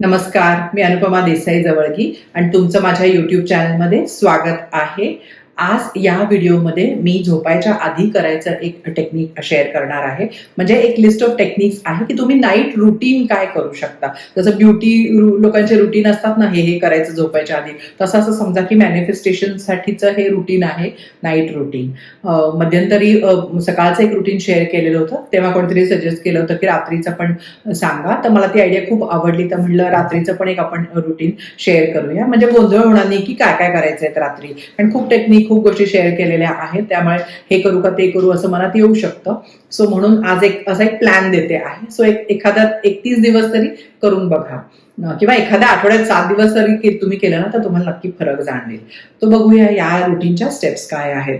नमस्कार मी अनुपमा देसाई जवळगी आणि तुमचं माझ्या यूट्यूब चॅनलमध्ये स्वागत आहे. आज या व्हिडिओमध्ये मी झोपायच्या आधी करायचं एक टेक्निक शेअर करणार आहे. म्हणजे एक लिस्ट ऑफ टेक्निक्स आहे की तुम्ही नाईट रुटीन काय करू शकता. जसं ब्युटी लोकांचे रुटीन असतात ना हे हे करायचं झोपायच्या आधी. तसं असं समजा की मॅनिफेस्टेशनसाठीचं हे रुटीन आहे नाईट रुटीन मध्यंतरी सकाळचं एक रुटीन शेअर केलेलं होतं. तेव्हा कोणीतरी सजेस्ट केलं होतं की रात्रीचं पण सांगा. तर मला ती आयडिया खूप आवडली. तर म्हणलं रात्रीचं पण एक आपण रुटीन शेअर करूया. म्हणजे गोंधळ होणार नाही की काय काय करायचं आहे रात्री. कारण खूप टेक्निक खूप गोष्टी शेअर केलेल्या आहेत. त्यामुळे हे करू का ते करू असं मनात येऊ शकतं. सो म्हणून आज एक असा एक प्लॅन देते आहे. सो एक एखादा एकतीस दिवस तरी करून बघा. किंवा एखाद्या आठवड्यात सात दिवस तरी के- तुम्ही केलं ना तर तुम्हाला नक्की फरक जाणवेल. तो बघूया या रुटीनच्या स्टेप्स काय आहेत.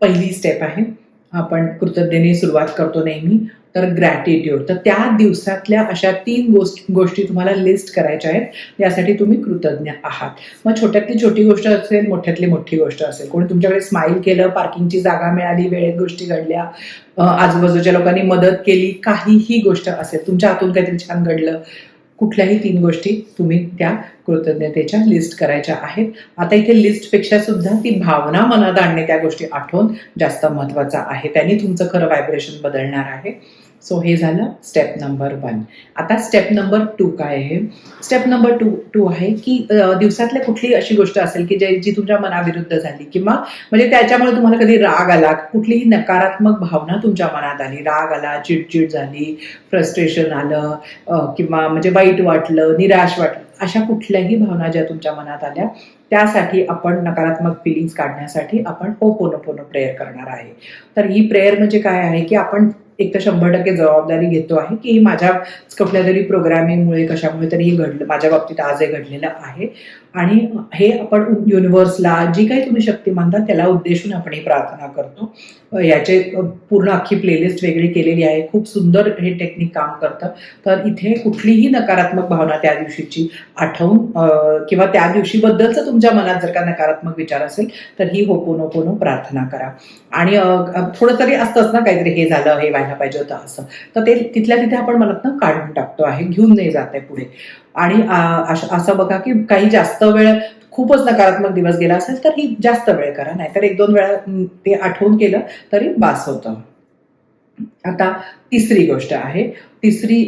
पहिली स्टेप आहे आपण कृतज्ञतेने सुरुवात करतो नेहमी. तर ग्रॅटिट्यूड तर त्या दिवसातल्या अशा तीन गोष्ट गोष्टी तुम्हाला लिस्ट करायच्या आहेत. यासाठी तुम्ही कृतज्ञ आहात. मग छोट्यातली छोटी गोष्ट असेल मोठ्यातली मोठी गोष्ट असेल. कोणी तुमच्याकडे स्माईल केलं पार्किंगची जागा मिळाली वेळेत गोष्टी घडल्या आजूबाजूच्या लोकांनी मदत केली काहीही गोष्ट असेल तुमच्या हातून काहीतरी छान घडलं कुठल्याही तीन गोष्टी तुम्ही त्या कृतज्ञतेच्या लिस्ट करायच्या आहेत. आता इथे लिस्टपेक्षा सुद्धा ती भावना मनात आणणे त्या गोष्टी आठवून जास्त महत्त्वाचा आहे. त्यांनी तुमचं खरं व्हायब्रेशन बदलणार आहे. सो हे झालं स्टेप नंबर वन आता स्टेप नंबर टू काय आहे? स्टेप नंबर टू टू आहे की दिवसातल्या कुठली अशी गोष्ट असेल की जे जी तुमच्या मनाविरुद्ध झाली किंवा म्हणजे त्याच्यामुळे तुम्हाला कधी राग आला कुठलीही नकारात्मक भावना तुमच्या मनात आली. राग आला चिडचिड झाली फ्रस्ट्रेशन आलं किंवा म्हणजे वाईट वाटलं निराश वाटलं अशा कुठल्याही भावना ज्या तुमच्या मनात आल्या त्यासाठी आपण नकारात्मक फिलिंग्स काढण्यासाठी आपण हो पूर्ण प्रेयर करणार आहे. तर ही प्रेयर म्हणजे काय आहे की आपण एक तर शंभर टक्के जबाबदारी घेतो आहे की ही माझ्या कुठल्या तरी प्रोग्रामिंगमुळे कशामुळे तरी हे घडलं माझ्या बाबतीत आज हे घडलेलं आहे. आणि हे आपण युनिव्हर्सला जी काही तुम्ही शक्ती मानता त्याला उद्देशून आपण ही प्रार्थना करतो. याचे पूर्ण अख्खी प्लेलिस्ट वेगळी केलेली आहे. खूप सुंदर हे टेक्निक काम करतं. तर इथे कुठलीही नकारात्मक भावना त्या दिवशीची आठवून किंवा त्या दिवशीबद्दलचं तुमच्या मनात जर का नकारात्मक विचार असेल तर ही होपोनोपोनो प्रार्थना करा. आणि थोडं तरी असतंच ना काहीतरी हे झालं हे व्हायला पाहिजे होतं असं. तर ते तिथल्या तिथे आपण मनातनं काढून टाकतो आहे घेऊन नाही जात आहे पुढे. आणि असं बघा की काही जास्त वेळ खूपच नकारात्मक दिवस गेला असेल तर ही जास्त वेळ करा. नाहीतर एक दोन वेळा ते आठवून केलं तरी बास होतं. आता तिसरी गोष्ट आहे. तिसरी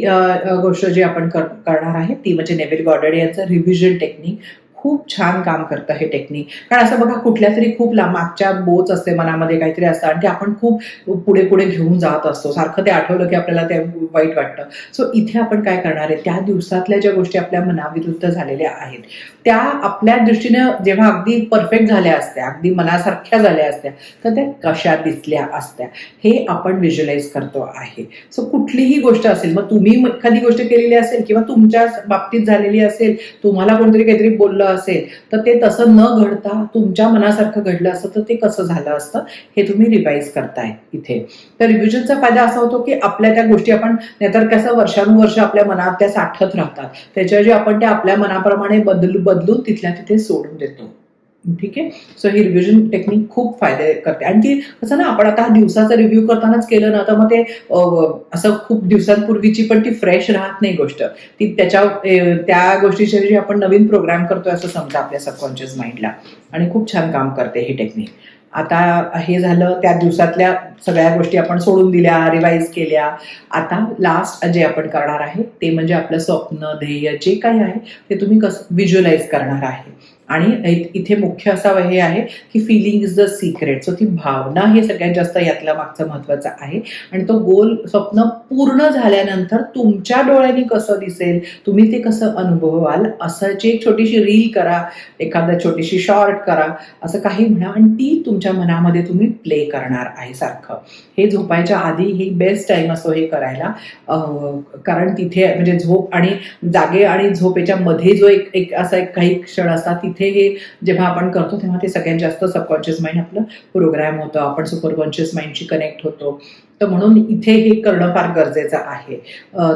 गोष्ट जी आपण कर- करणार आहे ती म्हणजे नेव्हिल गॉर्डड यांचं रिव्हिजन टेक्निक खूप छान काम करतं हे टेक्निक कारण असं बघा कुठल्या तरी खूप मागच्या बोच असते मनामध्ये काहीतरी असतं आणि ते आपण खूप पुढे पुढे घेऊन जात असतो. सारखं ते आठवलं की आपल्याला ते वाईट वाटतं. सो इथे आपण काय करणार आहे? त्या दिवसातल्या ज्या गोष्टी आपल्या मनाविरुद्ध झालेल्या आहेत त्या आपल्या दृष्टीनं जेव्हा अगदी परफेक्ट झाल्या असत्या अगदी मनासारख्या झाल्या असत्या तर त्या कशा दिसल्या असत्या? हे आपण व्हिज्युअलाइज करतो आहे. सो कुठलीही गोष्ट असेल मग तुम्ही एखादी गोष्ट केलेली असेल किंवा तुमच्या बाबतीत झालेली असेल तुम्हाला कोणतरी काहीतरी बोललं असेल तर ते तसं न घडता तुमच्या मनासारखं घडलं असतं तर ते कसं झालं असतं हे तुम्ही रिवाईज करताय इथे. तर रिव्हिजनचा फायदा असा होतो की आपल्या त्या गोष्टी आपण नाहीतर कसं वर्षानुवर्ष आपल्या मनात त्या साठत राहतात. त्याच्याऐवजी आपण त्या आपल्या मनाप्रमाणे बदल बदलून तिथल्या तिथे सोडून देतो. ठीक आहे? सो ही रिव्हिजन टेक्निक खूप फायदे करते. आणि ती कसं ना आपण आता दिवसाचा रिव्ह्यू करतानाच केलं ना तर मग ते असं खूप दिवसांपूर्वीची पण ती फ्रेश राहत नाही गोष्ट. ती त्याच्या त्या गोष्टीच्या ऐवजी आपण नवीन प्रोग्राम करतोय असं समजा आपल्या सबकॉन्शियस माइंडला आणि खूप छान काम करते ही टेक्निक आता हे झालं त्या दिवसातल्या सगळ्या गोष्टी आपण सोडून दिल्या रिवाईज केल्या. आता लास्ट जे आपण करणार आहे ते म्हणजे आपलं स्वप्न ध्येय जे काही आहे ते तुम्ही कसं व्हिज्युअलाइज करणार आहे. आणि इथे मुख्य असं हे आहे की feeling is the secret so ती भावना हे सगळ्यात जास्त यातला मागचं महत्वाचं आहे. आणि तो गोल स्वप्न पूर्ण झाल्यानंतर तुमच्या डोळ्यांनी कसं दिसेल तुम्ही ते कसं अनुभवाल असंची एक छोटीशी रील करा एखादा छोटीशी शॉर्ट करा असं काही म्हणा आणि ती तुमच्या मनामध्ये तुम्ही प्ले करणार आहे सारखं. हे झोपायच्या आधी ही बेस्ट टाइम असतो हे करायला कारण तिथे म्हणजे झोप आणि जागे आणि झोपेच्या मध्ये जो एक एक असा एक काही क्षण असतात तिथे हे जेव्हा आपण करतो तेव्हा ते सगळ्यात जास्त सबकॉन्शियस माइंड आपलं प्रोग्राम होतं. आपण सुपर कॉन्शियस माइंडशी कनेक्ट होतो. तर म्हणून इथे हे करणं फार गरजेचं आहे.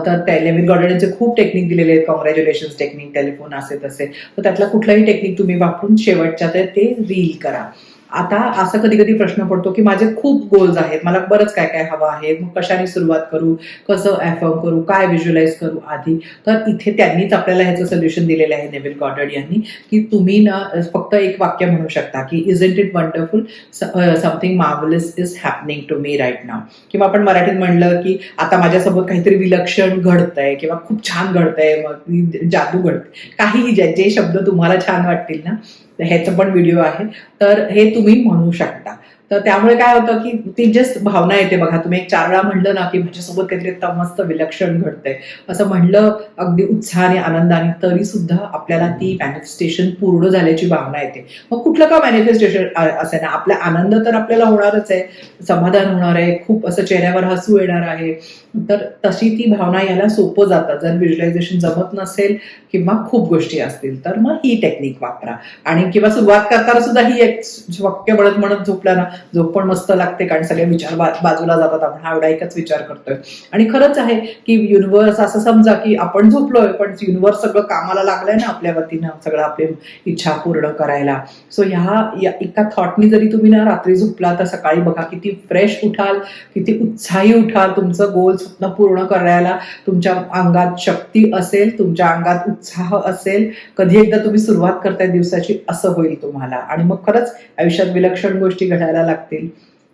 तर त्या गॉर्डनचे खूप टेक्निक दिलेले आहेत. कॉंग्रॅच्युलेशन टेक्निक टेलिफोन असे तसे तर त्यातला कुठलाही टेक्निक तुम्ही वापरून शेवटच्या ते रील करा. आता असं कधी कधी प्रश्न पडतो की माझे खूप गोल्स आहेत. मला बरंच काय काय हवं आहे. मग कशाने सुरुवात करू? कसं ॲफर्म करू? काय विज्युलाइज करू आधी? तर इथे त्यांनीच आपल्याला ह्याचं सोल्युशन दिलेलं आहे नेव्हिल गॉडर्ड यांनी की तुम्ही ना फक्त एक वाक्य म्हणू शकता की isn't it wonderful something marvellous is happening to me right now किंवा आपण मराठीत म्हणलं की आता माझ्यासोबत काहीतरी विलक्षण घडतंय किंवा खूप छान घडतंय मग जादू घडते काहीही जे शब्द तुम्हाला छान वाटतील ना तर ह्याचं पण व्हिडिओ आहे. तर हे तुम्ही म्हणू शकता. तर त्यामुळे काय होतं की ती जस्ट भावना येते बघा. तुम्ही एक चार वेळा म्हणलं ना की माझ्यासोबत काहीतरी तर मस्त विलक्षण घडतंय. असं म्हणलं अगदी उत्साहाने आनंदाने तरी सुद्धा आपल्याला ती मॅनिफेस्टेशन पूर्ण झाल्याची भावना येते. मग कुठलं का मॅनिफेस्टेशन असे ना आपला आनंद तर आपल्याला होणारच आहे. समाधान होणार आहे. खूप असं चेहऱ्यावर हसू येणार आहे. तर तशी ती भावना यायला सोपं जातात जर व्हिज्युलायझेशन जमत नसेल किंवा खूप गोष्टी असतील तर मग ही टेक्निक वापरा. आणि किंवा सुरुवात करताना सुद्धा ही एक वाक्य म्हणत म्हणत झोपला ना झोप पण मस्त लागते कारण सगळे विचार बाजूला जातात आपण हा एवढा एकच विचार करतोय. आणि खरंच आहे की युनिव्हर्स असं समजा की आपण झोपलोय पण युनिव्हर्स सगळं कामाला लागलंय ना आपल्या वतीनं सगळं आपली इच्छा पूर्ण करायला. सो ह्या एका थॉटनी जरी तुम्ही ना रात्री झोपला तर सकाळी बघा किती फ्रेश उठाल किती उत्साही उठाल तुमचं गोल स्वप्न पूर्ण करायला. तुमच्या अंगात शक्ती असेल तुमच्या अंगात उत्साह असेल कधी एकदा तुम्ही सुरुवात करताय दिवसाची असं होईल तुम्हाला. आणि मग खरंच आयुष्यात विलक्षण गोष्टी घडायला लागतील.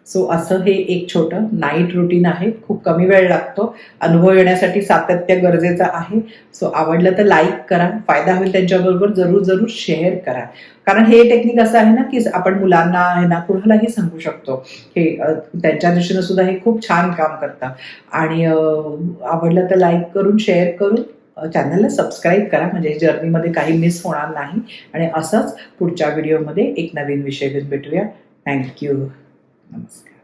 सो असं हे एक छोटं नाईट रुटीन आहे. खूप कमी वेळ लागतो. अनुभव येण्यासाठी सातत्य गरजेचं आहे. सो आवडलं तर लाईक करा. फायदा होईल त्यांच्याबरोबर जरूर जरूर शेअर करा. कारण हे टेक्निक असं आहे ना की आपण मुलांना आहे ना कुणालाही सांगू शकतो हे त्यांच्या दृष्टीनं सुद्धा हे खूप छान काम करतं. आणि आवडलं तर लाईक करून शेअर करून चॅनलला सबस्क्राईब करा. म्हणजे जर्नीमध्ये काही मिस होणार नाही. आणि असंच पुढच्या व्हिडिओमध्ये एक नवीन विषय घेऊन भेटूया. थँक्यू नमस्कार